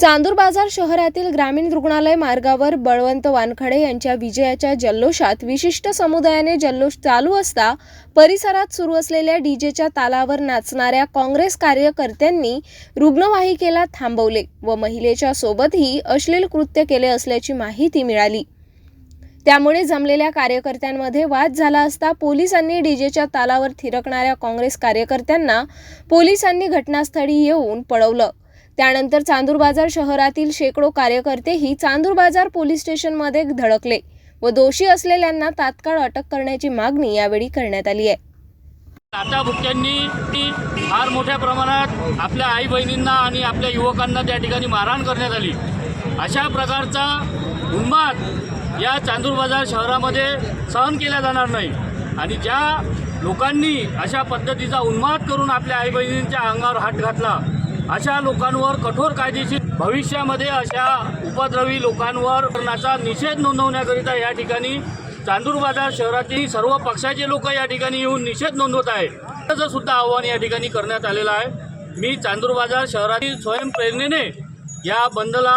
चांदूर बाजार शहरातील ग्रामीण रुग्णालय मार्गावर बळवंत वानखडे यांच्या विजयाच्या जल्लोषात विशिष्ट समुदायाने जल्लोष चालू असता परिसरात सुरू असलेल्या डीजेच्या तालावर नाचणाऱ्या काँग्रेस कार्यकर्त्यांनी रुग्णवाहिकेला थांबवले व महिलेच्या सोबतही अश्लील कृत्य केले असल्याची माहिती मिळाली. त्यामुळे जमलेल्या कार्यकर्त्यांमध्ये वाद झाला असता पोलिसांनी डीजेच्या तालावर थिरकणाऱ्या काँग्रेस कार्यकर्त्यांना पोलिसांनी घटनास्थळी येऊन पळवलं. त्यानंतर चांदूर बाजार शहरातील शेकडो कार्यकर्तेही चांदूर बाजार पोलीस स्टेशनमध्ये धडकले व दोषी असलेल्यांना तात्काळ अटक करण्याची मागणी यावेळी करण्यात आली आहे. आता भुक्यांनी फार मोठ्या प्रमाणात आपल्या आई बहिणींना आणि आपल्या युवकांना त्या ठिकाणी मारहाण करण्यात आली. अशा प्रकारचा उन्माद या चांदूर बाजार शहरामध्ये सहन केला जाणार नाही. आणि ज्या लोकांनी अशा पद्धतीचा उन्माद करून आपल्या आई बहिणींच्या अंगावर हात घातला अशा लोकांवर कठोर कायदेशीर भविष्यामध्ये अशा उपद्रवी लोकांवर करण्याचा निषेध नोंदवण्याकरिता या ठिकाणी चांदूर बाजार शहरातील सर्व पक्षाचे लोक या ठिकाणी येऊन निषेध नोंदवत आहे त्याचं सुद्धा आव्हान या ठिकाणी करण्यात आलेलं आहे. मी चांदूर बाजार शहरातील स्वयंप्रेरणेने या बंदला